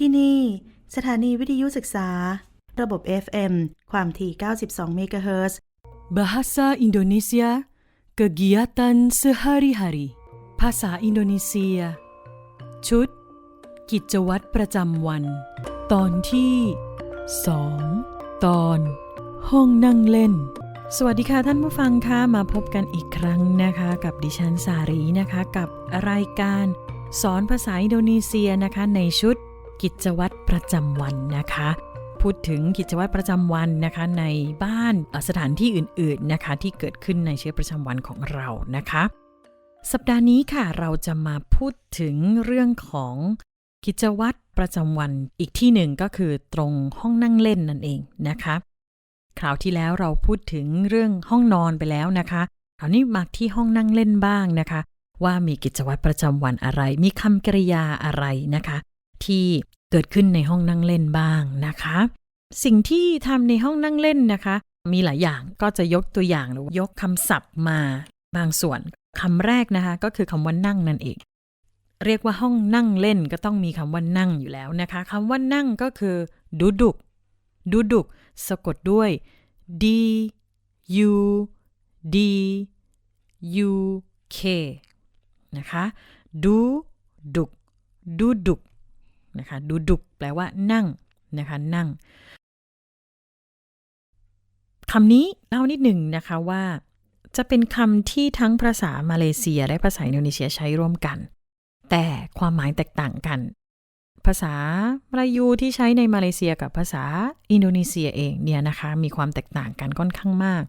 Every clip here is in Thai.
ที่นี่ สถานีวิทยุศึกษา ระบบ FM ความถี่ 92 เมกะเฮิรตซ์ Bahasa Indonesia Kegiatan Sehari-hari ภาษาอินโดนีเซีย ชุด กิจวัตรประจำวัน ตอนที่ 2 ตอน ห้องนั่งเล่นสวัสดีค่ะท่านผู้ฟังค่ะมาพบกันอีกครั้งนะคะ กับดิฉันสารีนะคะ กับรายการสอนภาษาอินโดนีเซียนะคะ ในชุด กิจวัตรประจำวันนะคะ พูดถึงกิจวัตรประจำวันนะคะในบ้านสถานที่อื่นๆนะคะ ที่เกิดขึ้นในชีวิตประจำวันของเรานะคะ สัปดาห์นี้ค่ะเราจะมาพูดถึงเรื่องของกิจวัตรประจำวันอีกที่หนึ่งก็คือตรงห้องนั่งเล่นนั่นเองนะคะ คราวที่แล้วเราพูดถึงเรื่องห้องนอนไปแล้วนะคะคราวนี้มาที่ห้องนั่งเล่นบ้างนะคะ ว่ามีกิจวัตรประจำวันอะไร มีคำกริยาอะไรนะคะ ที่เกิดขึ้นในห้องนั่งเล่นบ้างนะคะ สิ่งที่ทำในห้องนั่งเล่นนะคะ มีหลายอย่างก็จะยกตัวอย่างหรือยกคำศัพท์มาบางส่วนคำแรกนะคะก็คือคำว่านั่งนั่นเอง เรียกว่าห้องนั่งเล่นก็ต้องมีคำว่านั่งอยู่แล้วนะคะคำว่านั่งก็คือดูดุกดูดุกสะกดด้วย d u d u k นะคะดูดุกดูดุก นะคะดูดุกแปลว่านั่งนะคะนั่งคำนี้เล่านิดหนึ่งนะคะว่า จะเป็นคำที่ทั้งภาษามาเลเซียและภาษาอินโดนีเซียใช้ร่วมกัน แต่ความหมายแตกต่างกัน ภาษามลายูที่ใช้ในมาเลเซียกับภาษาอินโดนีเซียเองเนี่ยนะคะมีความแตกต่างกันค่อนข้างมาก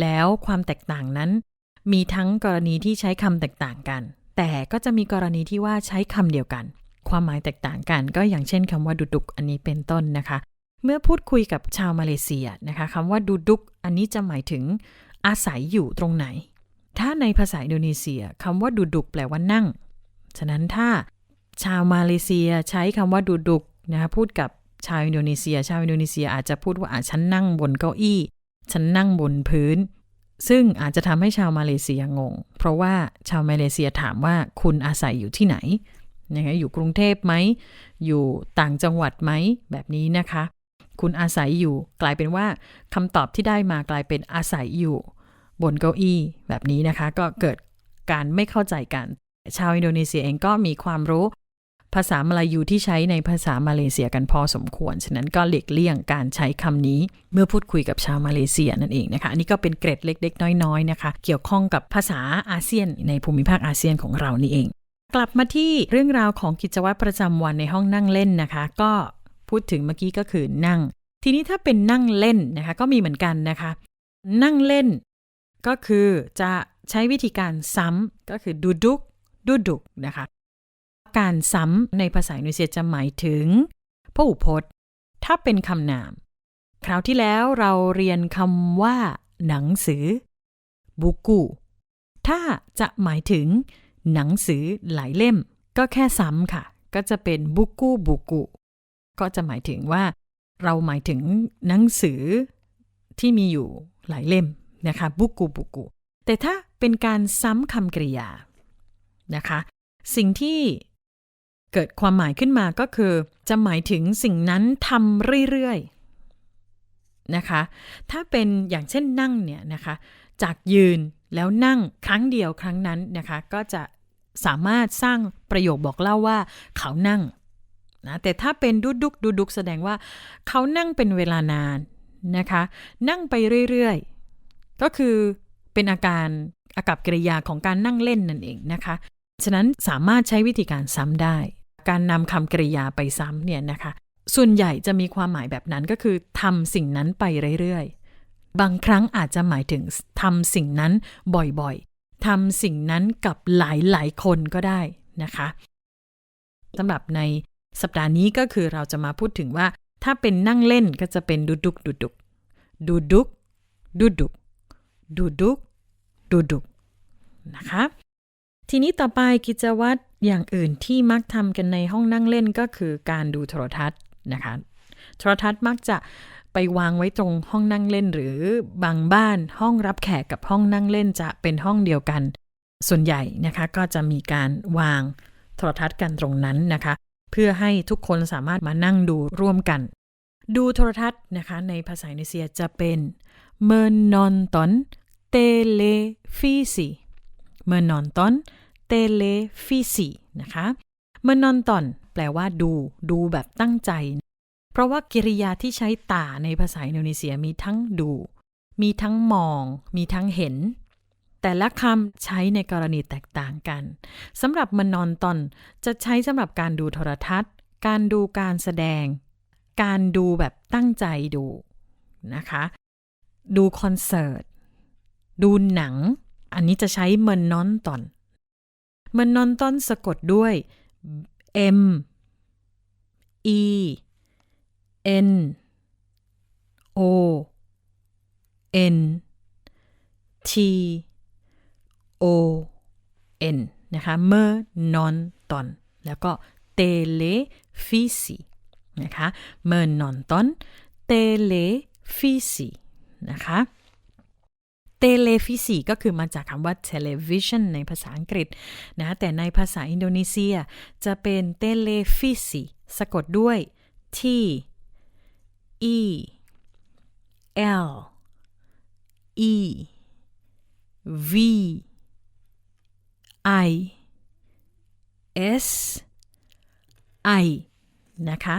แล้วความแตกต่างนั้น มีทั้งกรณีที่ใช้คำแตกต่างกัน แต่ก็จะมีกรณีที่ว่าใช้คำเดียวกัน ความหมายแตกต่างกัน ก็อย่างเช่นคำว่าดุดุกอันนี้เป็นต้นนะคะ เมื่อพูดคุยกับชาวมาเลเซียนะคะคำว่าดุดุกอันนี้จะหมายถึงอาศัยอยู่ตรงไหน ถ้าในภาษาอินโดนีเซียคำว่าดุดุกแปลว่านั่ง ฉะนั้นถ้าชาวมาเลเซียใช้คำว่าดุดุกนะคะพูดกับชาวอินโดนีเซีย ชาวอินโดนีเซียอาจจะพูดว่าอะฉันนั่งบนเก้าอี้ฉันนั่งบนพื้น ซึ่งอาจจะทำให้ชาวมาเลเซียงง เพราะว่าชาวมาเลเซียถามว่าคุณอาศัยอยู่ที่ไหน นะคะอยู่กรุงเทพไหม อยู่ต่างจังหวัดไหม แบบนี้นะคะ คุณอาศัยอยู่ กลายเป็นว่าคำตอบที่ได้มากลายเป็นอาศัยอยู่ บนเก้าอี้ แบบนี้นะคะ ก็เกิดการไม่เข้าใจกัน ชาวอินโดนีเซียเองก็มีความรู้ ภาษามลายูที่ใช้ในภาษามาเลเซียกันพอสมควร ฉะนั้นก็หลีกเลี่ยงการใช้คำนี้เมื่อพูดคุยกับชาวมาเลเซียนั่นเองนะคะ อันนี้ก็เป็นเกร็ดเล็กๆ น้อยๆนะคะ เกี่ยวข้องกับภาษาอาเซียนในภูมิภาคอาเซียนของเรานี่เอง กลับมาที่เรื่องราวของกิจวัตรประจำวันในห้องนั่งเล่นนะคะ ก็พูดถึงเมื่อกี้ก็คือนั่ง ทีนี้ถ้าเป็นนั่งเล่นนะคะ ก็มีเหมือนกันนะคะ นั่งเล่น ก็คือจะใช้วิธีการซ้ำก็คือดูดุกดูดุกนะคะ การซ้ำในภาษาอินโดนีเซียจะหมายถึงพหูพจน์ ถ้าเป็นคำนาม คราวที่แล้วเราเรียนคำว่า หนังสือบุกุถ้าจะหมายถึง หนังสือหลายเล่ม ก็แค่ซ้ำค่ะ ก็จะเป็นบุกุบุกุก็จะหมายถึงว่า เราหมายถึงหนังสือที่มีอยู่หลายเล่มนะคะบุกุบุกุแต่ถ้าเป็นการซ้ำคำกริยานะคะ สิ่งที่เกิดความหมายขึ้นมาก็คือ จะหมายถึงสิ่งนั้นทำเรื่อยๆนะคะ ถ้าเป็นอย่างเช่นนั่งเนี่ยนะคะ จากยืน แล้วนั่งครั้งเดียวครั้งนั้นนะคะ ก็จะสามารถสร้างประโยคบอกเล่าว่า เขานั่งนะแต่ถ้าเป็นดุดุกดุดุกแสดงว่า เขานั่งเป็นเวลานานนะคะ นั่งไปเรื่อยๆ ก็คือเป็นอาการอากับกริยาของการนั่งเล่นนั่นเองนะคะ ฉะนั้นสามารถใช้วิธีการซ้ำได้ การนำคำกริยาไปซ้ำเนี่ยนะคะ ส่วนใหญ่จะมีความหมายแบบนั้นก็คือทำสิ่งนั้นไปเรื่อยๆ บางครั้งอาจจะหมายถึงทำสิ่งนั้นบ่อยๆทำสิ่งนั้นกับหลายๆคนก็ได้นะคะสำหรับในสัปดาห์นี้ก็คือเราจะมาพูดถึงว่า ถ้าเป็นนั่งเล่นก็จะเป็นดูดุกดูดุกดูดุกดูดุกดูดุกดูดุกนะคะ ทีนี้ต่อไปกิจวัตรอย่างอื่นที่มักทำกันในห้องนั่งเล่นก็คือการดูโทรทัศน์นะคะ โทรทัศน์มักจะ ไปวางไว้ตรงห้องนั่งเล่นหรือบางบ้านห้องรับแขกกับห้องนั่งเล่นจะเป็นห้องเดียวกัน ส่วนใหญ่นะคะก็จะมีการวางโทรทัศน์กันตรงนั้นนะคะ เพื่อให้ทุกคนสามารถมานั่งดูร่วมกัน ดูโทรทัศน์นะคะ ในภาษาอินโดนีเซียจะเป็น menonton televisi menonton televisi นะคะ menonton แปลว่าดู ดูแบบตั้งใจ ราะว่ากิริยาที่ใช้ตาในภาษาอินโดนีเซียมีทั้งดู มีทั้งมอง มีทั้งเห็น แต่ละคำใช้ในกรณีแตกต่างกันสำหรับมันนอนตอนจะใช้สำหรับการดูโทรทัศน์ การดูการแสดง การดูแบบตั้งใจดูนะคะ ดูคอนเสิร์ต ดูหนัง อันนี้จะใช้มันนอนตอนมันนอนตอนสะกดด้วย M E N O N T O N นะคะเมื่อนอนตอน แล้วก็ televisi นะคะเมื่อนอนตอน televisi นะคะ televisi ก็คือมาจากคำว่า television ในภาษาอังกฤษนะแต่ในภาษาอินโดนีเซียจะเป็น televisi สะกดด้วย T E L E V I S I นะคะ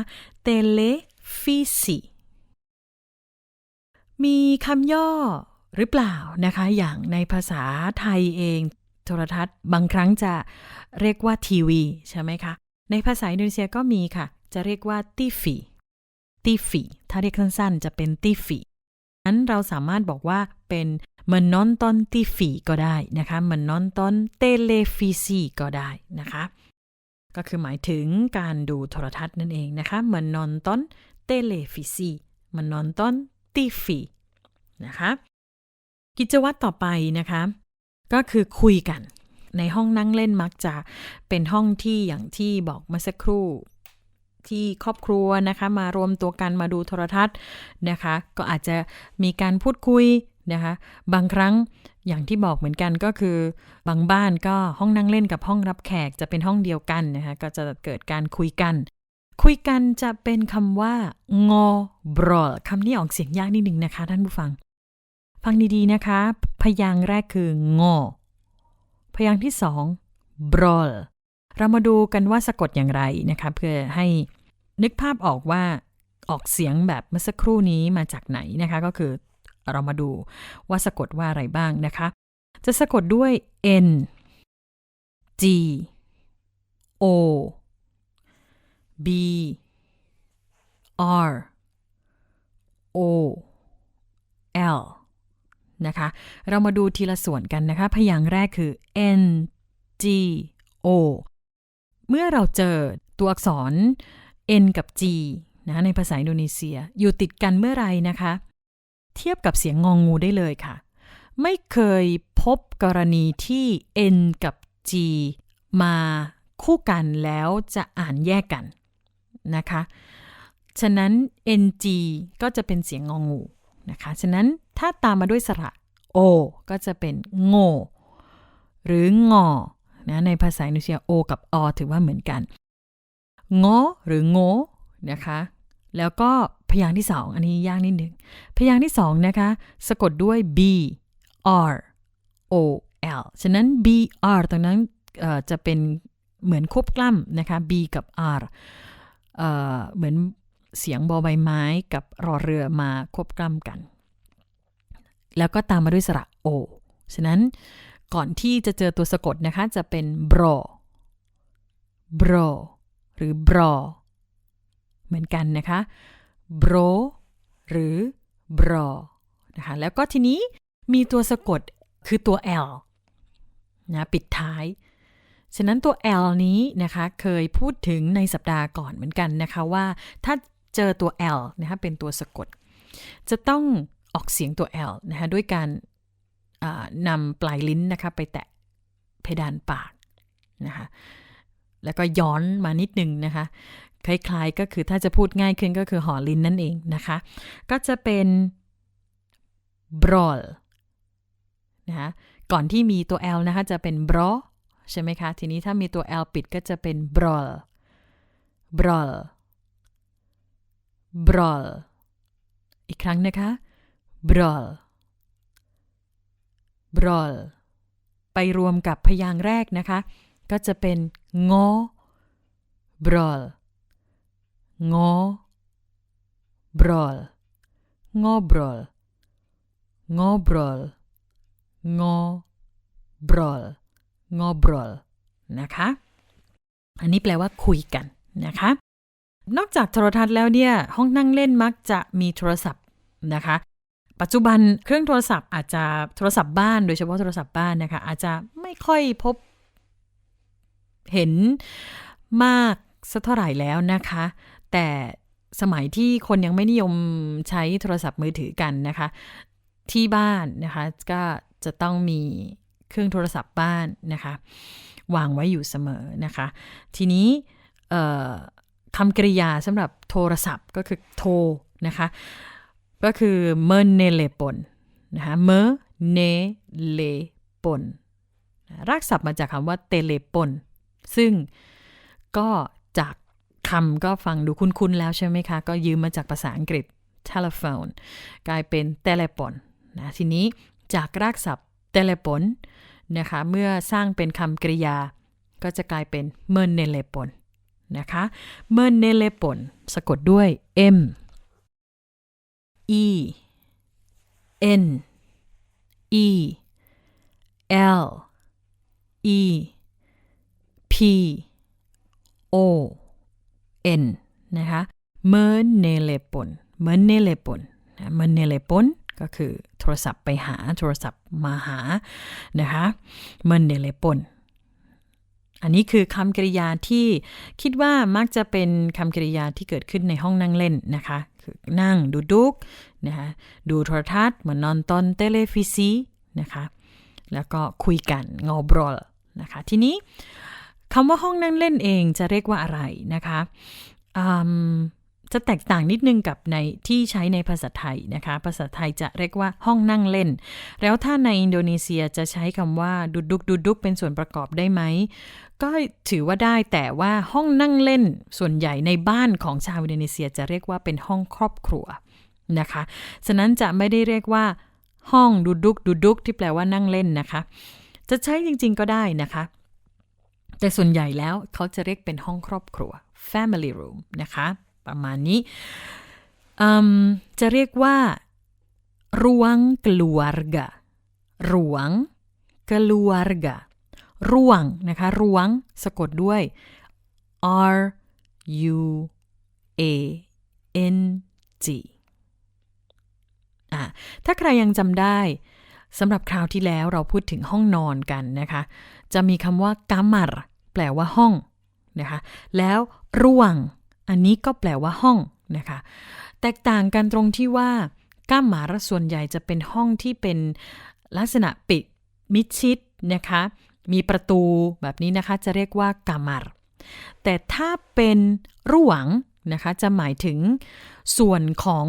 televisi มีคำย่อหรือเปล่านะคะ อย่างในภาษาไทยเองโทรทัศน์บางครั้งจะเรียกว่าทีวีใช่ไหมคะ ในภาษาอินโดนีเซียก็มีค่ะ จะเรียกว่าตีฟี ตีฟีถ้าเรียกสั้นๆ จะเป็นตีฟีนั้นเราสามารถบอกว่าเป็น menonton TV ก็ได้นะคะ menonton televisi ก็ได้นะคะ ก็คือหมายถึงการดูโทรทัศน์นั่นเองนะคะ menonton televisi menonton TV นะคะกิจวัตรต่อไปนะคะ ก็คือคุยกัน ในห้องนั่งเล่นมักจะเป็นห้องที่อย่างที่บอกเมื่อสักครู่ ที่ครอบครัวนะคะ มารวมตัวกันมาดูโทรทัศน์นะคะ ก็อาจจะมีการพูดคุยนะคะ บางครั้งอย่างที่บอกเหมือนกันก็คือบางบ้านก็ห้องนั่งเล่นกับห้องรับแขกจะเป็นห้องเดียวกันนะคะก็จะเกิดการคุยกัน คุยกันจะเป็นคำว่างอบรอคำนี้ออกเสียงยากนิดนึงนะคะท่านผู้ฟัง ฟังดีๆนะคะ พยางค์แรกคืองอพยางค์ที่สองบรอ เรามาดูกันว่าสะกดอย่างไรนะคะเพื่อให้นึกภาพออกว่าออกเสียงแบบเมื่อสักครู่นี้มาจากไหนนะคะ ก็คือเรามาดูว่าสะกดว่าอะไรบ้างนะคะ จะสะกดด้วย n g o b r o l นะคะ เรามาดูทีละส่วนกันนะคะ พยางค์แรกคือ n g o เมื่อเราเจอตัวอักษร n กับ g นะในภาษาอินโดนีเซียอยู่ติดกันเมื่อไรนะคะ เทียบกับเสียงงองูได้เลยค่ะ ไม่เคยพบกรณีที่ n กับ g มาคู่กันแล้วจะอ่านแยกกันนะคะ ฉะนั้น ng ก็จะเป็นเสียงงองูนะคะ ฉะนั้นถ้าตามมาด้วยสระ o ก็จะเป็นโงหรืองอ นะในภาษาอินโดนีเซีย o กับอถือว่าเหมือนกันงอหรือโงนะคะ แล้วก็พยางค์ที่สองอันนี้ยากนิดหนึ่งพยางค์ที่สองนะคะ สะกดด้วย b r o l ฉะนั้น b r ตรงนั้นจะเป็นเหมือนควบกล้ำนะคะ b กับ r เอ่อเหมือนเสียงบอใบไม้กับรอเรือมาควบกล้ำกัน แล้วก็ตามมาด้วยสระ o ฉะนั้น ก่อนที่จะเจอตัวสะกดนะคะจะเป็น bro bro หรือ bro เหมือนกันนะคะ bro หรือ bro นะคะแล้วก็ทีนี้มีตัวสะกดคือตัว l นะปิดท้าย ฉะนั้นตัว L นี้นะคะเคยพูดถึงในสัปดาห์ก่อนเหมือนกันนะคะว่าถ้าเจอตัว L นะคะเป็นตัวสะกด จะต้องออกเสียงตัว L นะคะด้วยการ นำปลายลิ้นนะคะไปแตะเพดานปากนะคะแล้วก็ย้อนมานิดนึงนะคะคล้ายๆก็คือถ้าจะพูดง่ายขึ้นก็คือห่อลิ้นนั่นเองนะคะ ก็จะเป็น brawl นะคะก่อนที่มีตัว L นะคะจะเป็น bro ใช่ไหมคะ ทีนี้ถ้ามีตัว L ปิดก็จะเป็น brawl brol brol อีกครั้งนะคะ brol brol ไปรวมกับพยางค์แรกนะคะ ก็จะเป็นงอ brol งอ brol งอ brol งอ brol งอ brol งอ brol นะคะ อันนี้แปลว่าคุยกันนะคะ นอกจากโทรทัศน์แล้วเนี่ย ห้องนั่งเล่นมักจะมีโทรศัพท์นะคะ ปัจจุบันเครื่องโทรศัพท์อาจจะโทรศัพท์บ้านโดยเฉพาะโทรศัพท์บ้านนะคะ อาจจะไม่ค่อยพบเห็นมากสักเท่าไหร่แล้วนะคะ แต่สมัยที่คนยังไม่นิยมใช้โทรศัพท์มือถือกันนะคะ ที่บ้านนะคะก็จะต้องมีเครื่องโทรศัพท์บ้านนะคะ วางไว้อยู่เสมอนะคะ ทีนี้คำกริยาสำหรับโทรศัพท์ก็คือโทรนะคะ ก็คือเมเนเลปนนะคะเมเนเลปนรากศัพท์มาจากคำว่าเตเลปนซึ่งก็จากคำก็ฟังดูคุ้นๆแล้วใช่ไหมคะ ก็ยืมมาจากภาษาอังกฤษ telephone กลายเป็น telepon นะทีนี้จากรากศัพท์ telepon นะคะเมื่อสร้างเป็นคำกริยา ก็จะกลายเป็นเมเนเลปนนะคะเมเนเลปนสะกดด้วย M E N E L E P O N นะคะเมเนเลปนเมเนเลปนเมเนเลปนก็คือโทรศัพท์ไปหาโทรศัพท์มาหานะคะเมเนเลปนอันนี้คือคำกริยาที่คิดว่ามักจะเป็นคำกริยาที่เกิดขึ้นในห้องนั่งเล่นนะคะ คือนั่งดูดุกนะคะดูโทรทัศน์เหมือนนอนตอนเตเลฟิซีนะคะแล้วก็คุยกันงอบรอลนะคะทีนี้คำว่าห้องนั่งเล่นเองจะเรียกว่าอะไรนะคะ จะแตกต่างนิดนึงกับในที่ใช้ในภาษาไทยนะคะ ภาษาไทยจะเรียกว่าห้องนั่งเล่น แล้วถ้าในอินโดนีเซียจะใช้คำว่าดุดดุกดุดดุกเป็นส่วนประกอบได้ไหม ก็ถือว่าได้แต่ว่าห้องนั่งเล่นส่วนใหญ่ในบ้านของชาวอินโดนีเซียจะเรียกว่าเป็นห้องครอบครัวนะคะ ฉะนั้นจะไม่ได้เรียกว่า ห้องดุดุกดุดุกที่แปลว่านั่งเล่นนะคะ จะใช้จริง ๆก็ได้นะคะแต่ส่วนใหญ่แล้วเขาจะเรียกเป็นห้องครอบครัว family room นะคะ ประมาณนี้จะเรียกว่า ruang keluarga ruang keluarga ร่วงนะคะร่วงสะกดด้วย R U A N G อะถ้าใครยังจำได้สำหรับคราวที่แล้วเราพูดถึงห้องนอนกันนะคะ จะมีคำว่า kamar แปลว่าห้องนะคะ แล้วร่วง อันนี้ก็แปลว่าห้องนะคะ แตกต่างกันตรงที่ว่าก้ามหมาส่วนใหญ่จะเป็นห้องที่เป็นลักษณะปิดมิดชิดนะคะ มีประตูแบบนี้นะคะจะเรียกว่ากามารแต่ถ้าเป็นร่วงนะคะจะหมายถึงส่วนของ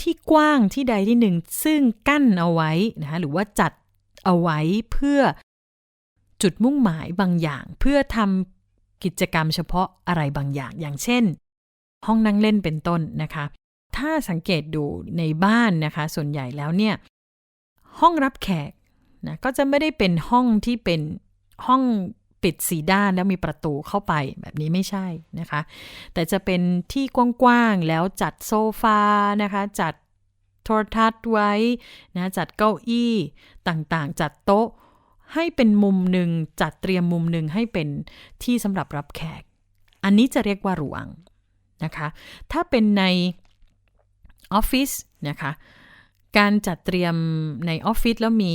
ที่กว้างที่ใดที่หนึ่ง ซึ่งกั้นเอาไว้นะคะหรือว่าจัดเอาไว้เพื่อจุดมุ่งหมายบางอย่าง เพื่อทำกิจกรรมเฉพาะอะไรบางอย่าง อย่างเช่น ห้องนั่งเล่นเป็นต้นนะคะ ถ้าสังเกตดูในบ้านนะคะ ส่วนใหญ่แล้วเนี่ย ห้องรับแขกนะก็จะไม่ได้เป็นห้องที่เป็นห้องปิดสีด้านแล้วมีประตูเข้าไปแบบนี้ไม่ใช่นะคะ แต่จะเป็นที่กว้างๆแล้วจัดโซฟานะคะ จัดโทรทัศน์ไว้นะจัดเก้าอี้ต่างๆ จัดโต๊ะให้เป็นมุมหนึ่งจัดเตรียมมุมหนึ่งให้เป็นที่สำหรับรับแขก อันนี้จะเรียกว่าหลวง นะคะ ถ้าเป็นในออฟฟิศนะคะ การจัดเตรียมในออฟฟิศแล้วมี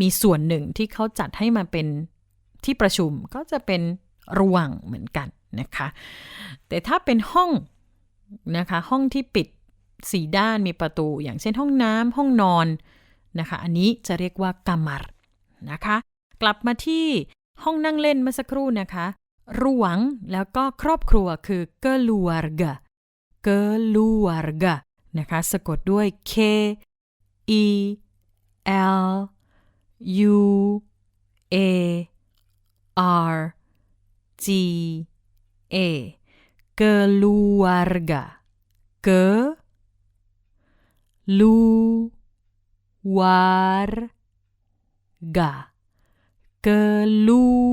มีส่วนหนึ่งที่เขาจัดให้มาเป็นที่ประชุมก็จะเป็นรวงเหมือนกันนะคะ แต่ถ้าเป็นห้องนะคะ ห้องที่ปิดสีด้านมีประตู อย่างเช่นห้องน้ำห้องนอนนะคะ อันนี้จะเรียกว่ากามารนะคะ กลับมาที่ห้องนั่งเล่นเมื่อสักครู่นะคะ รวงแล้วก็ครอบครัวคือ keluarga keluarga นะคะสะกดด้วย K E L U A R G A keluarga ke lu war ga keluarga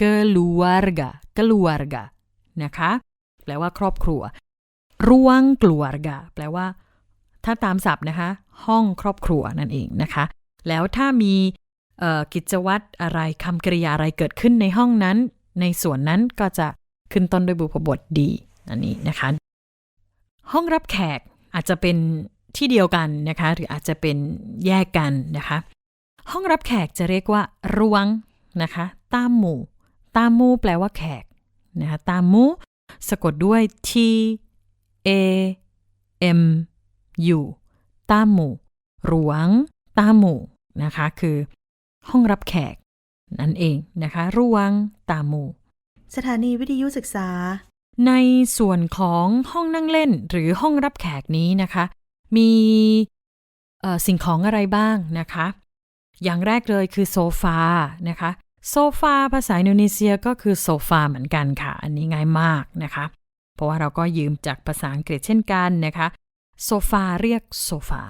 keluarga keluarga นะคะ แปลว่าครอบครัว ร่วงกลัวกาแปลว่า ถ้าตามศัพท์นะคะ ห้องครอบครัวนั่นเองนะคะ แล้วถ้ามีกิจวัตรอะไรคำกริยาอะไรเกิดขึ้นในห้องนั้น ในส่วนนั้นก็จะขึ้นต้นด้วยบุพบทดีอันนี้นะคะ ห้องรับแขกอาจจะเป็นที่เดียวกันนะคะ หรืออาจจะเป็นแยกกันนะคะ ห้องรับแขกจะเรียกว่า รวงนะคะตามหมู่ ตามหมู่แปลว่าแขกนะคะตามหมู่สะกดด้วย t a m u ตามหมู่รวง ตามหมู่นะคะคือห้องรับแขก นั่นเองนะคะรวงตามหมู่สถานีวิทยุศึกษา ในส่วนของห้องนั่งเล่นหรือห้องรับแขกนี้นะคะ มีเอ่อสิ่งของอะไรบ้างนะคะ อย่างแรกเลยคือโซฟานะคะ โซฟาภาษาอินโดนีเซียก็คือโซฟาเหมือนกันค่ะ อันนี้ง่ายมากนะคะ เพราะว่าเราก็ยืมจากภาษาอังกฤษเช่นกันนะคะโซฟาเรียกโซฟา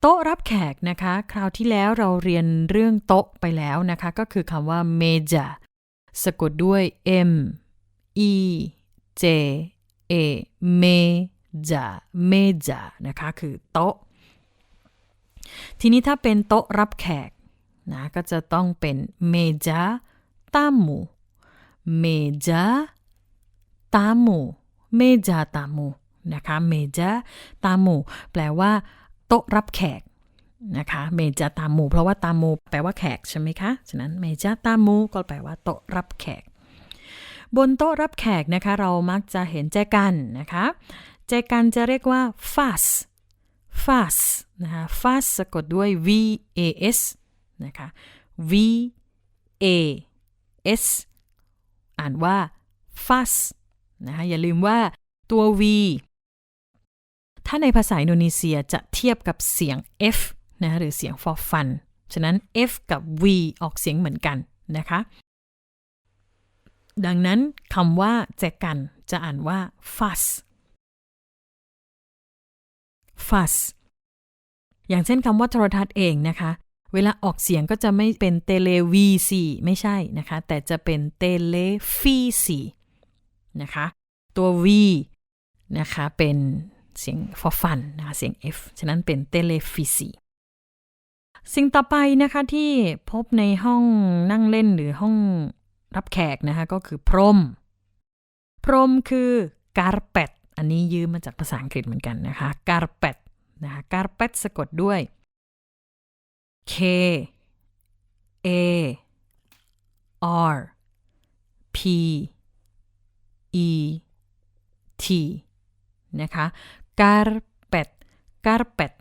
โต๊ะรับแขกนะคะ คราวที่แล้วเราเรียนเรื่องโต๊ะไปแล้วนะคะ ก็คือคำว่าเมจาสะกดด้วย M E J A เมจาเมจานะคะ คือโต๊ะ ทีนี้ถ้าเป็นโต๊ะรับแขก นะก็จะต้องเป็นเมจาตามูเมจาตามูเมจาตามูนะคะเมจาตามูแปลว่า โต๊ะรับแขกนะคะเมจาตามูเพราะว่าตามูแปลว่าแขกใช่ไหมคะฉะนั้นเมจาตามูก็แปลว่า โต๊ะรับแขก บนโต๊ะรับแขกนะคะเรามักจะเห็นแจกันนะคะแจกันจะเรียกว่า fas fas นะคะ fas สะกดด้วย v a s นะคะ v a s อ่านว่า fast นะคะอย่าลืมว่าตัว v ถ้าในภาษาอินโดนีเซียจะเทียบกับเสียง f นะหรือเสียง for fun ฉะนั้น f กับ v ออกเสียงเหมือนกันนะคะ ดังนั้นคำว่าแจกันจะอ่านว่า fuss fuss อย่างเช่นคำว่าโทรทัศน์เองนะคะ เวลาออกเสียงก็จะไม่เป็นเตเลวีซีไม่ใช่นะคะ แต่จะเป็นเตเลฟีซีนะคะ ตัว V นะคะเป็นเสียง for fun นะคะเสียง F ฉะนั้นเป็นเตเลฟีซีสิ่งต่อไปนะคะที่พบในห้องนั่งเล่นหรือห้องรับแขกนะคะก็คือพรม พรมคือ carpet อันนี้ยืมมาจากภาษาอังกฤษเหมือนกันนะคะ carpet นะคะ carpet สะกดด้วย K A R P E T นะคะ carpet carpet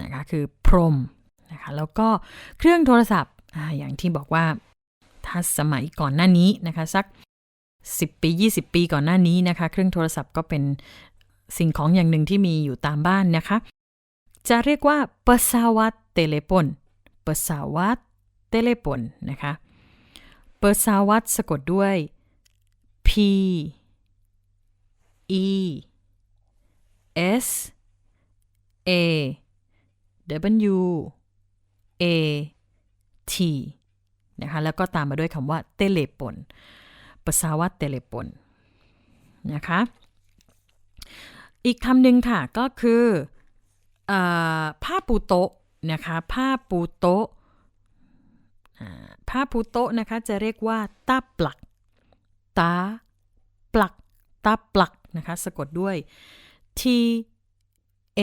นะคะคือพรมนะคะแล้วก็เครื่องโทรศัพท์อ่าอย่างที่บอกว่าถ้าสมัยก่อนหน้านี้นะคะสัก 10 ปี 20 ปีก่อนหน้านี้นะคะ เครื่องโทรศัพท์ก็เป็นสิ่งของอย่างหนึ่งที่มีอยู่ตามบ้านนะคะ จะเรียกว่า pesawat telepon pesawat telepon นะคะ pesawat สะกดด้วย P E S A W A T นะคะ แล้วก็ตามมาด้วยคำว่าเตเลปนภาษาว่าเตเลปนนะคะ อีกคำหนึ่งค่ะ ก็คือเออผ้าปูโต๊ะ นะคะผ้าปูโต๊ะผ้าปูโต๊ะนะคะจะเรียกว่าตาปลักตาปลักตาปลักนะคะสะกดด้วย T A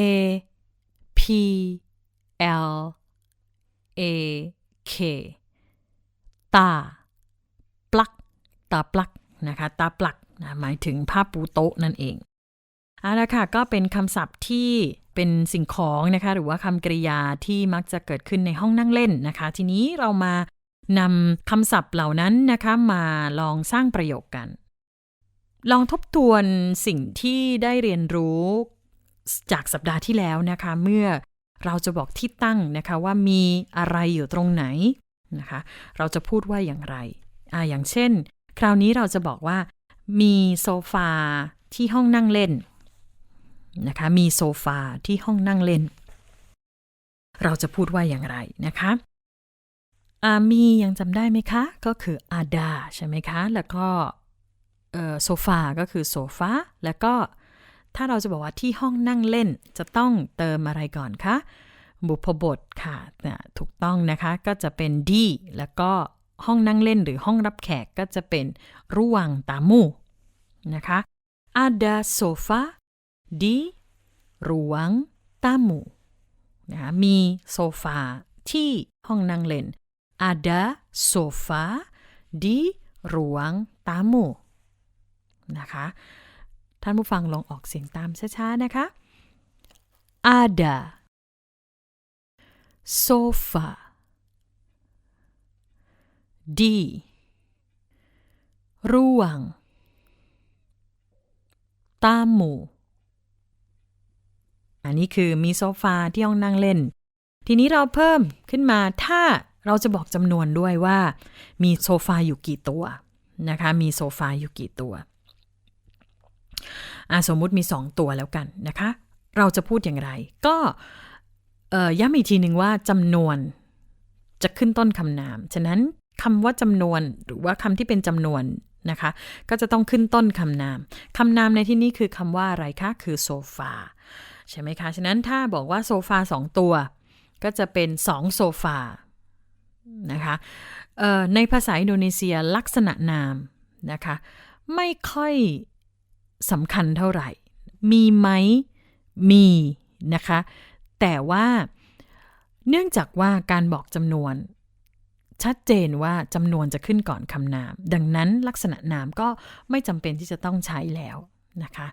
P L A K ตาปลักตาปลักนะคะตาปลักนะหมายถึงผ้าปูโต๊ะนั่นเองเอาละค่ะก็เป็นคำศัพท์ที่ เป็นสิ่งของนะคะ หรือว่าคำกริยาที่มักจะเกิดขึ้นในห้องนั่งเล่นนะคะ ทีนี้เรามานำคำศัพท์เหล่านั้นนะคะ มาลองสร้างประโยคกัน ลองทบทวนสิ่งที่ได้เรียนรู้จากสัปดาห์ที่แล้วนะคะ เมื่อเราจะบอกที่ตั้งนะคะว่ามีอะไรอยู่ตรงไหนนะคะ เราจะพูดว่าอย่างไรอ่าอย่างเช่น คราวนี้เราจะบอกว่า มีโซฟาที่ห้องนั่งเล่น นะคะ มีโซฟาที่ห้องนั่งเล่น เราจะพูดว่าอย่างไรนะคะอามียังจำได้ไหมคะ ก็คืออาดาใช่ไหมคะ แล้วก็โซฟาก็คือโซฟาแล้วก็ถ้าเราจะบอกว่าที่ห้องนั่งเล่นจะต้องเติมอะไรก่อนคะ บุพบทค่ะนะถูกต้องนะคะก็จะเป็นดีแล้วก็ห้องนั่งเล่นหรือห้องรับแขกก็จะเป็นรุวังตามูนะคะ ada sofa di ruang tamu นะคะมีโซฟาที่ห้องนั่งเล่น ada sofa di ruang tamu นะคะ ท่านผู้ฟังลองออกเสียงตามช้าๆ นะคะ ada sofa di ruang tamu อันนี้คือมีโซฟาที่ห้องนั่งเล่น ทีนี้เราเพิ่มขึ้นมาถ้าเราจะบอกจำนวนด้วยว่า มีโซฟาอยู่กี่ตัวนะคะ มีโซฟาอยู่กี่ตัวสมมุติมี 2 ตัวแล้วกันนะคะ เราจะพูดอย่างไร ก็ย้ำอีกทีหนึ่งว่าจำนวนจะขึ้นต้นคำนาม ฉะนั้นคำว่าจำนวนหรือว่าคำที่เป็นจำนวนนะคะ ก็จะต้องขึ้นต้นคำนามคำนามในที่นี้คือคำว่าอะไรคะ คือโซฟา ใช่ไหมคะ ฉะนั้นถ้าบอกว่าโซฟาสองตัว ก็จะเป็นสองโซฟานะคะในภาษาอินโดนีเซียลักษณะนามนะคะ ไม่ค่อยสำคัญเท่าไหร่ มีไหมมีนะคะ แต่ว่าเนื่องจากว่าการบอกจำนวน ชัดเจนว่าจำนวนจะขึ้นก่อนคำนาม ดังนั้นลักษณะนามก็ไม่จำเป็นที่จะต้องใช้แล้วนะคะ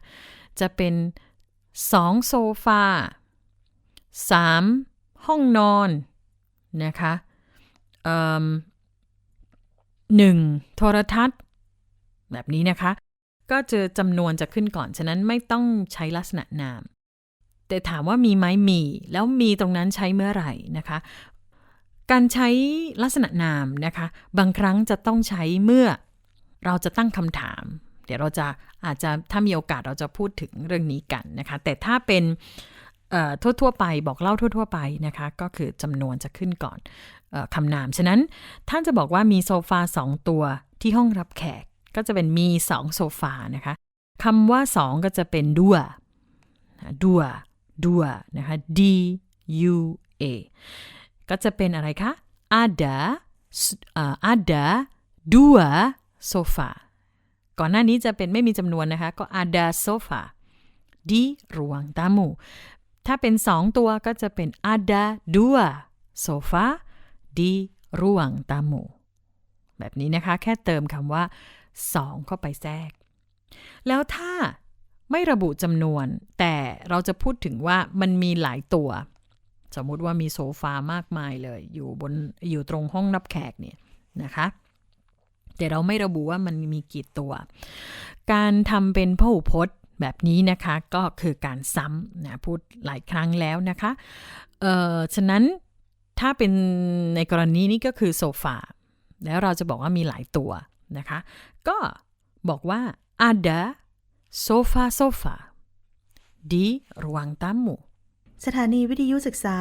จะเป็น 2 โซฟา 3 ห้องนอนนะคะหนึ่งโทรทัศน์ แบบนี้นะคะ ก็เจอจำนวนจะขึ้นก่อน ฉะนั้นไม่ต้องใช้ลักษณะนาม แต่ถามว่ามีไหมมี แล้วมีตรงนั้นใช้เมื่อไหร่นะคะ การใช้ลักษณะนามนะคะ บางครั้งจะต้องใช้เมื่อเราจะตั้งคำถาม เดี๋ยวเราจะอาจจะถ้ามีโอกาสเราจะพูดถึงเรื่องนี้กันนะคะ แต่ถ้าเป็นทั่วๆไปบอกเล่าทั่ว ๆ ไปนะคะ ก็คือจำนวนจะขึ้นก่อนออคำนาม ฉะนั้นท่านจะบอกว่ามีโซฟาสองตัวที่ห้องรับแขก ก็จะเป็นมีสองโซฟานะคะคำว่าสองก็จะเป็นดัวดัวดัวนะคะ D U A ก็จะเป็นอะไรคะ ada ada dua sofa ก่อนหน้านี้จะเป็นไม่มีจำนวนนะคะ ก็ ada sofa di ruang tamu ถ้าเป็นสองตัวก็จะเป็น ada dua sofa di ruang tamu แบบนี้นะคะ แค่เติมคำว่า2เข้าไปแทรก แล้วถ้าไม่ระบุจำนวน แต่เราจะพูดถึงว่ามันมีหลายตัว สมมุติว่ามีโซฟามากมายเลย อยู่บนอยู่ตรงห้องรับแขกเนี่ยนะคะ แต่เราไม่ระบุว่ามันมีกี่ตัว การทำเป็นพหูพจน์แบบนี้นะคะก็คือการซ้ำนะพูดหลายครั้งแล้วนะคะเอ่อฉะนั้นถ้าเป็นในกรณีนี้ก็คือโซฟาแล้วเราจะบอกว่ามีหลายตัวนะคะ ก็บอกว่า ada sofa sofa di ruang tamu สถานีวิทยุศึกษา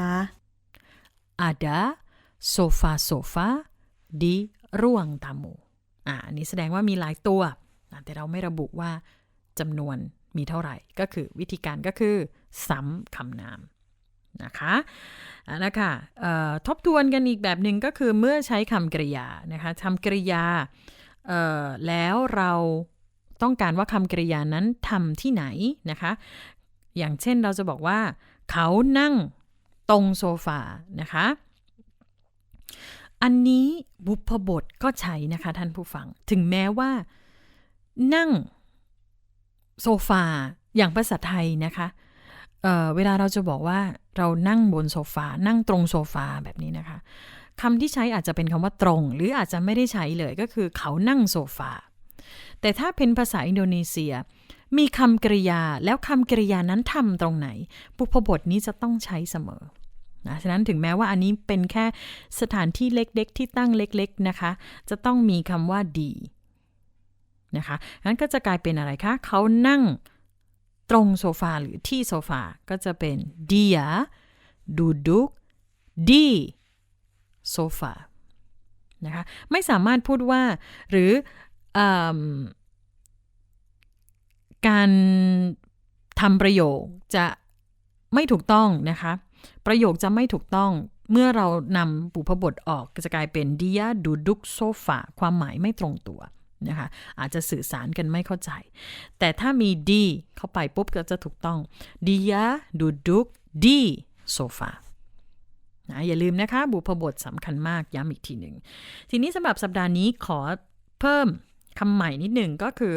ada sofa-sofa di ruang tamu อ่าอันนี้แสดงว่ามีหลายตัว แต่เราไม่ระบุว่าจำนวนมีเท่าไหร่ ก็คือวิธีการก็คือซ้ำคำนามนะคะอะนะคะทบทวนกันอีกแบบหนึ่งก็คือเมื่อใช้คำกริยานะคะคำกริยาแล้วเราต้องการว่าคำกริยานั้นทำที่ไหนนะคะ อย่างเช่นเราจะบอกว่า เขานั่งตรงโซฟานะคะ อันนี้บุพบทก็ใช้นะคะท่านผู้ฟัง ถึงแม้ว่า นั่งโซฟาอย่างภาษาไทยนะคะเเวลาเราจะบอกว่าเรานั่งบนโซฟา นั่งตรงโซฟาแบบนี้นะคะคำที่ใช้อาจจะเป็นคำว่าตรง หรืออาจจะไม่ได้ใช้เลยก็คือเขานั่งโซฟา แต่ถ้าเป็นภาษาอินโดนีเซีย มีคำกริยาแล้วคำกริยานั้นทำตรงไหนบุพบทนี้จะต้องใช้เสมอ นะฉะนั้นถึงแม้ว่าอันนี้เป็นแค่สถานที่เล็กๆ ที่ตั้งเล็กๆนะคะ จะต้องมีคำว่าดีนะคะงั้นก็จะกลายเป็นอะไรคะ เขานั่งตรงโซฟาหรือที่โซฟา ก็จะเป็น dia duduk di sofa นะคะ ไม่สามารถพูดว่าหรืออการทำประโยคจะไม่ถูกต้องนะคะ ประโยคจะไม่ถูกต้องเมื่อเรานำบุพบทออกจะกลายเป็น dia duduk sofa ความหมายไม่ตรงตัวนะคะอาจจะสื่อสารกันไม่เข้าใจ แต่ถ้ามี d เข้าไปปุ๊บก็จะถูกต้อง dia duduk di sofa นะอย่าลืมนะคะ บุพบทสำคัญมากย้ำอีกทีหนึ่ง ทีนี้สำหรับสัปดาห์นี้ขอเพิ่มคำใหม่นิดหนึ่งก็คือ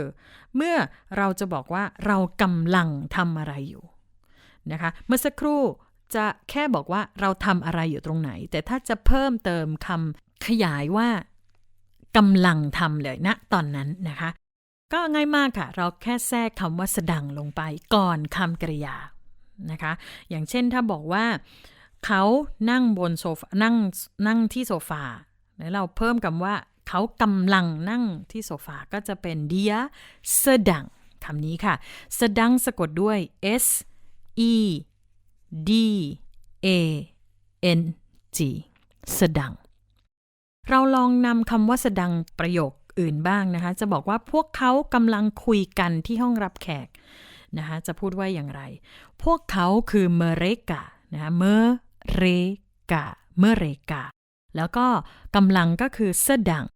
เมื่อเราจะบอกว่าเรากำลังทำอะไรอยู่นะคะ เมื่อสักครู่ จะแค่บอกว่าเราทำอะไรอยู่ตรงไหน แต่ถ้าจะเพิ่มเติมคำขยายว่ากำลังทำเลยณนะตอนนั้นนะคะ ก็ง่ายมากค่ะ เราแค่แทรกคำว่าสดังลงไปก่อนคำกริยานะคะ อย่างเช่นถ้าบอกว่าเขานั่งบนโซฟานั่งนั่งที่โซฟาแล้วเราเพิ่มคำว่าเขากำลังนั่งที่โซฟาก็จะเป็น dia sedang คำนี้ค่ะ sedang สะกดด้วย s e d a n g sedang เราลองนำคำว่า sedang ประโยคอื่นบ้างนะคะ จะบอกว่าพวกเขากำลังคุยกันที่ห้องรับแขกนะคะจะพูดว่าอย่างไร พวกเขาคือ mereka นะคะ mereka mereka แล้วก็กำลังก็คือ sedang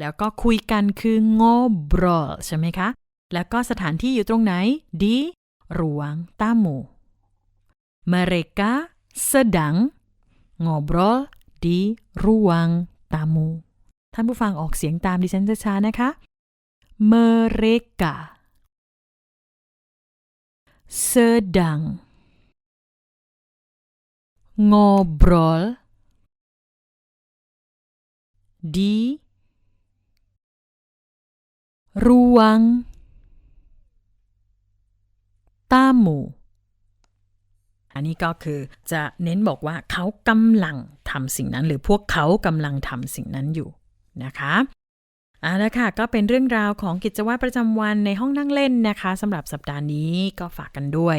แล้วก็คุยกันคือ ngobrol ใช่ไหมคะ แล้วก็สถานที่อยู่ตรงไหน di ruang tamu mereka sedang ngobrol di ruang tamu ท่านผู้ฟังออกเสียงตามดิฉันช้าๆนะคะ mereka sedang ngobrol di ruang tamu อันนี้ก็คือจะเน้นบอกว่าเขากำลังทำสิ่งนั้น หรือพวกเขากำลังทำสิ่งนั้นอยู่นะคะเอาละค่ะ ก็เป็นเรื่องราวของกิจวัตรประจำวันในห้องนั่งเล่นนะคะสำหรับสัปดาห์นี้ก็ฝากกันด้วย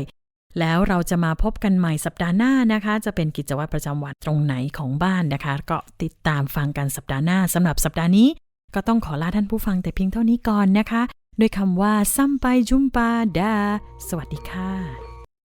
แล้วเราจะมาพบกันใหม่สัปดาห์หน้านะคะ จะเป็นกิจวัตรประจำวันตรงไหนของบ้านนะคะ ก็ติดตามฟังกันสัปดาห์หน้าสำหรับสัปดาห์นี้ ก็ต้องขอลาท่านผู้ฟังแต่เพียงเท่านี้ก่อนนะคะ ด้วยคำว่าซัมไปจุมปาดา สวัสดีค่ะ